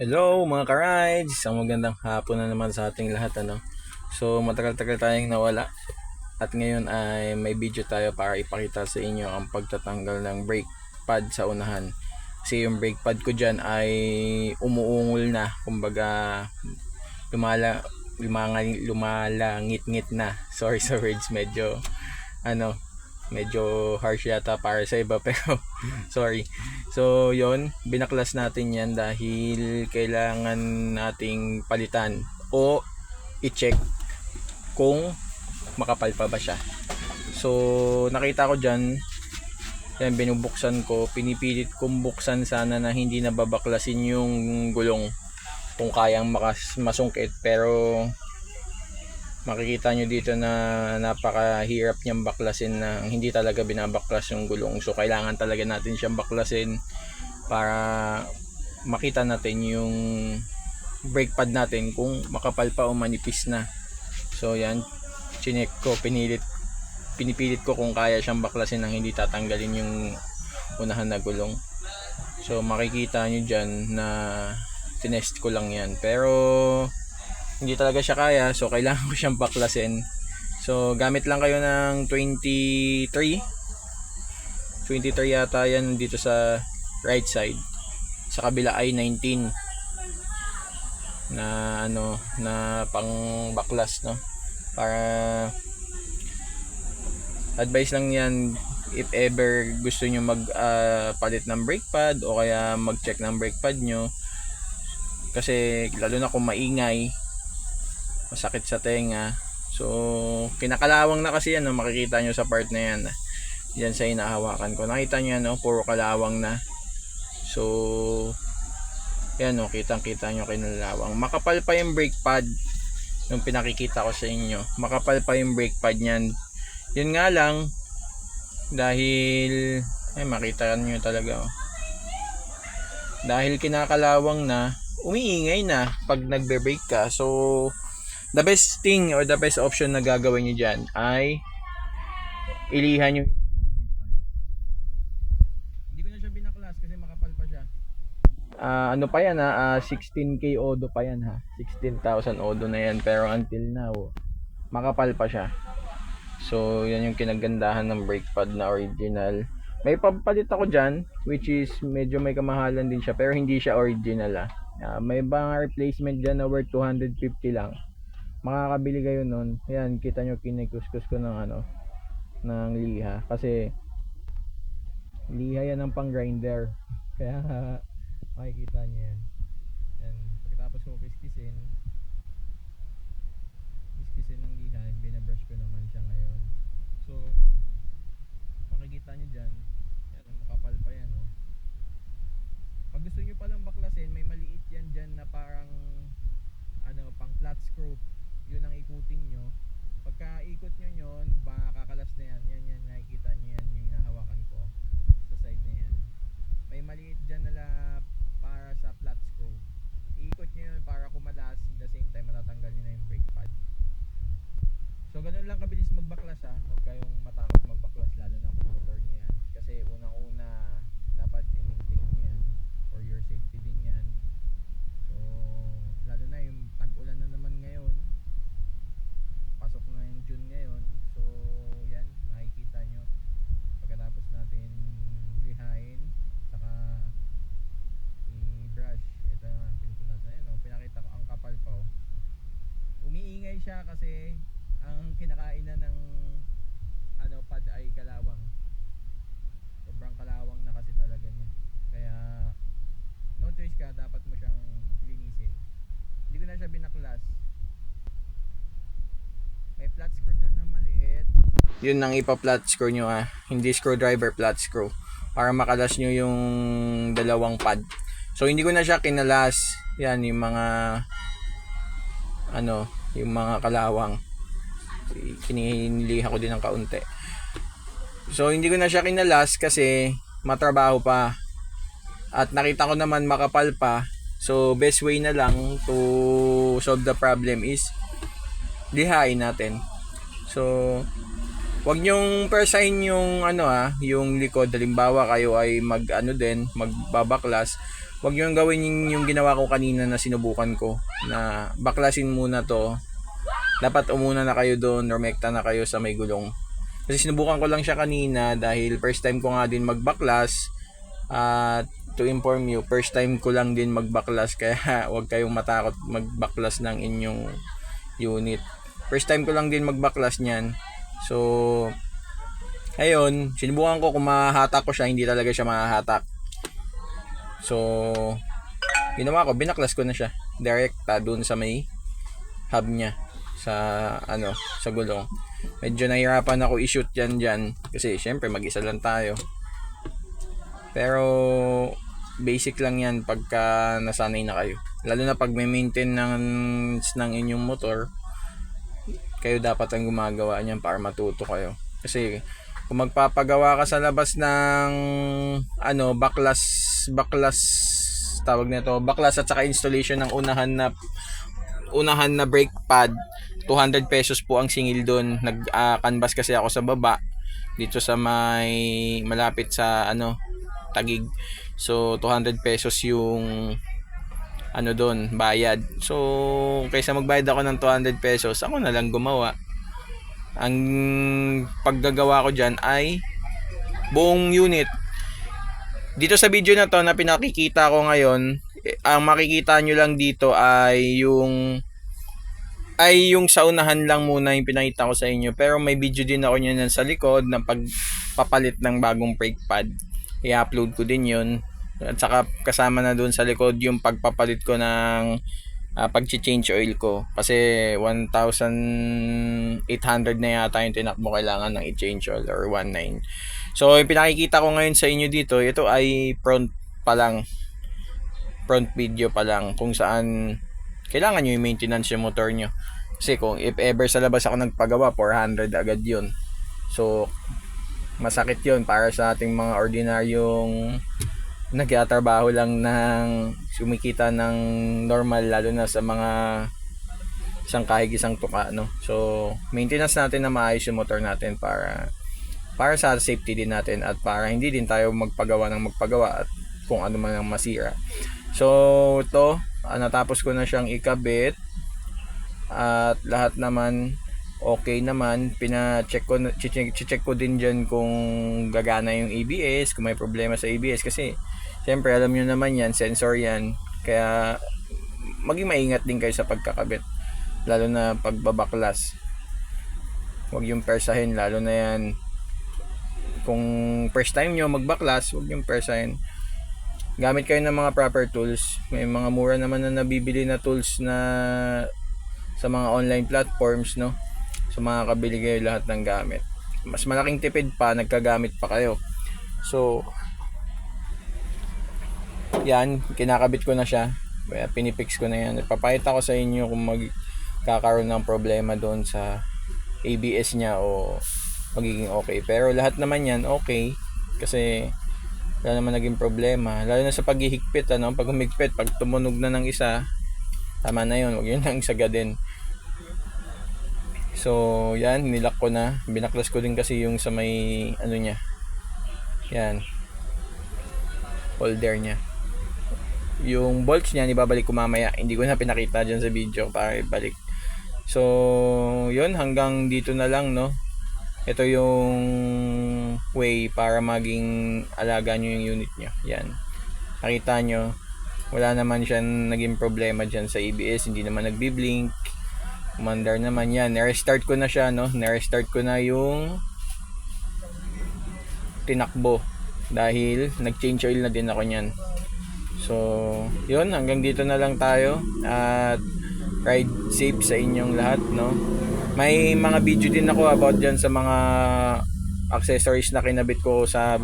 Hello mga ka-rides! Ang magandang hapon na naman sa ating lahat ano. So matagal-tagal tayong nawala at ngayon ay may video tayo para ipakita sa inyo ang pagtatanggal ng brake pad sa unahan. Kasi yung brake pad ko dyan ay umuungol na. Kumbaga lumala, lumanga, lumalangit-ngit na. Sorry sa words medyo ano medyo harsh yata para sa iba pero sorry. So, yon binaklas natin yan dahil kailangan nating palitan o i-check kung makapal pa ba siya. So, nakita ko dyan, yan, binubuksan ko, pinipilit kong buksan sana na hindi nababaklasin yung gulong kung kayang makas masungkit pero makikita nyo dito na napakahirap niyang baklasin na hindi talaga binabaklas yung gulong. So kailangan talaga natin siyang baklasin para makita natin yung brake pad natin kung makapal pa o manipis na. So yan. Chinek ko pinilit pinipilit ko kung kaya siyang baklasin nang hindi tatanggalin yung unahan na gulong. So makikita nyo dyan na tinest ko lang yan. Pero hindi talaga siya kaya so kailangan ko siyang baklasin. So gamit lang kayo ng 23 23 yata yan dito sa right side. Sa kabila ay 19 na ano na pang baklas no? Para advice lang yan if ever gusto nyo mag ah, palit ng brake pad o kaya mag check ng brake pad nyo. Kasi lalo na kung maingay masakit sa tenga. So, kinakalawang na kasi yan, no? makikita nyo sa part na yan. Yan sa inahawakan ko. Nakita nyo yan, no? puro kalawang na. So, yan, no? kitang kita nyo kinalawang. Makapal pa yung brake pad yung pinakikita ko sa inyo. Makapal pa yung brake pad niyan. Yun nga lang, dahil, ay makita nyo talaga. Oh. Dahil kinakalawang na, umiingay na pag nagbe-brake ka. So, the best thing or the best option na gagawin nyo dyan ay ilihan nyo hindi ko na siya binaklas kasi makapal pa siya. Ah, ano pa yan ha Ah, 16k odo pa yan ha? 16,000 odo na yan pero until now makapal pa siya. So yan yung kinagandahan ng brake pad na original. May pampalit ako dyan which is medyo may kamahalan din siya pero hindi siya original ah. Ah, may mga replacement dyan na worth 250 lang makakabili kayo nun. Yan kita nyo kinikuskus ko ng ano ng liha. Kasi liha yan ng pang grinder kaya makikita nyo yan. Yan pagkatapos ko kiskisin kiskisin ng liha binabrush ko naman siya ngayon. So makikita nyo dyan yan makapal pa yan oh. pag gusto nyo palang baklasin may maliit yan dyan na parang ano pang flat screw yun ang ikutin nyo pagka ikot nyo yun makakalas na yan yan yan nakikita nyo yan yung hinahawakan ko sa side na yan may maliit dyan na la para sa flat screw iikot nyo yun para kumalas the same time matatanggal nyo na yung brake pad so ganun lang kabilis magbaklas ha huwag kayong matakot magbaklas lalo na kung motor nyo yan. Kasi unang una dapat i-maintain nyo yan for your safety din yan. So lalo na yung tag-ulan na naman ngayon. Pasok na yung June ngayon. So yan nakikita nyo pagkatapos natin lihain saka i-brush. Ito na pinupunas ayun oh, pinakita ko ang kapal pa oh. umiingay siya kasi ang kinakain na ng ano pad ay kalawang sobrang kalawang na kasi talaga niya kaya no choice ka dapat mo siyang linisin hindi ko na siya binaklas may flat screw dyan na maliit. Yun ang ipa-flat screw nyo ah. Hindi screwdriver, flat screw. Para makalas nyo yung dalawang pad. So hindi ko na siya kinalas. Yan yung mga ano, yung mga kalawang. Kiniliha ko din ng kaunti. So hindi ko na siya kinalas kasi matrabaho pa. At nakita ko naman makapal pa. So best way na lang to solve the problem is lihain natin. So, wag nyong persahin yung ano ah, yung likod. Halimbawa kayo ay mag ano din, magbabaklas. wag yung gawin yung, yung ginawa ko kanina na sinubukan ko na baklasin muna to. Dapat umuna na kayo doon, rumekta na kayo sa may gulong. Kasi sinubukan ko lang siya kanina dahil first time ko nga din magbaklas at to inform you, first time ko lang din magbaklas kaya wag kayong matakot magbaklas ng inyong unit. First time ko lang din magbaklas niyan. So, ayun, sinubukan ko kung mahahatak ko siya, hindi talaga siya mahahatak. So, ginawa ko, binaklas ko na siya. Direkta dun sa may hub niya sa ano sa gulong. Medyo nahirapan ako i-shoot yan dyan kasi syempre mag-isa lang tayo. Pero basic lang yan pagka nasanay na kayo. Lalo na pag may maintenance ng inyong motor kayo dapat ang gumagawa niyan para matuto kayo. Kasi kung magpapagawa ka sa labas ng ano baklas baklas tawag nito baklas at saka installation ng unahan na unahan na brake pad 200 pesos po ang singil doon nag ah, canvas kasi ako sa baba dito sa may malapit sa ano tagig. So 200 pesos yung ano doon bayad. So kaysa magbayad ako ng 200 pesos ako na lang gumawa. Ang paggagawa ko dyan ay buong unit. Dito sa video na to na pinakikita ko ngayon eh, ang makikita nyo lang dito ay yung ay yung sa unahan lang muna yung pinakita ko sa inyo. Pero may video din ako niyan sa likod ng pagpapalit ng bagong brake pad. I-upload ko din yun. At saka kasama na doon sa likod yung pagpapalit ko ng uh, pag-change oil ko. Kasi 1,800 na yata yung tinakbo kailangan ng i-change oil or 1,900 so yung pinakikita ko ngayon sa inyo dito ito ay front pa lang. Front video pa lang kung saan kailangan nyo yung maintenance yung motor nyo. Kasi kung if ever sa labas ako nagpagawa 400 agad yun. So masakit yun para sa ating mga ordinaryong nagtatrabaho lang ng sumikita ng normal lalo na sa mga isang kahig isang tuka no? So maintenance natin na maayos yung motor natin para para sa safety din natin at para hindi din tayo magpagawa ng magpagawa at kung ano man ang masira. So ito ah, natapos ko na siyang ikabit at lahat naman okay naman pina-check ko check, check ko din diyan kung gagana yung ABS kung may problema sa ABS kasi Siyempre, alam nyo naman yan, sensor yan. Kaya, maging maingat din kayo sa pagkakabit. Lalo na pagbabaklas. Huwag yung persahin, lalo na yan. Kung first time nyo magbaklas, huwag yung persahin. Gamit kayo ng mga proper tools. May mga mura naman na nabibili na tools na sa mga online platforms, no? So, makakabili kayo lahat ng gamit. Mas malaking tipid pa, nagkagamit pa kayo. So, yan, kinakabit ko na siya. Pinipix ko na yan. Ipapakita ko sa inyo kung magkakaroon ng problema doon sa ABS niya o magiging okay. Pero lahat naman yan okay kasi wala naman naging problema. Lalo na sa paghihigpit, ano? Pag humigpit, pag tumunog na ng isa, tama na yun. Huwag yun lang sagadin. So, yan, nilak ko na. Binaklas ko din kasi yung sa may, ano niya. Yan. Holder niya yung bolts niya ibabalik ko mamaya hindi ko na pinakita dyan sa video para ibalik so yun hanggang dito na lang no ito yung way para maging alaga nyo yung unit nyo. Yan. Nakita nyo wala naman siya naging problema dyan sa ABS hindi naman nagbi-blink. Commander naman yan. Na-restart ko na siya no? Na-restart ko na yung tinakbo. Dahil nag-change oil na din ako niyan. So, yun, hanggang dito na lang tayo. At ride safe sa inyong lahat, no? May mga video din ako about dyan sa mga accessories na kinabit ko sa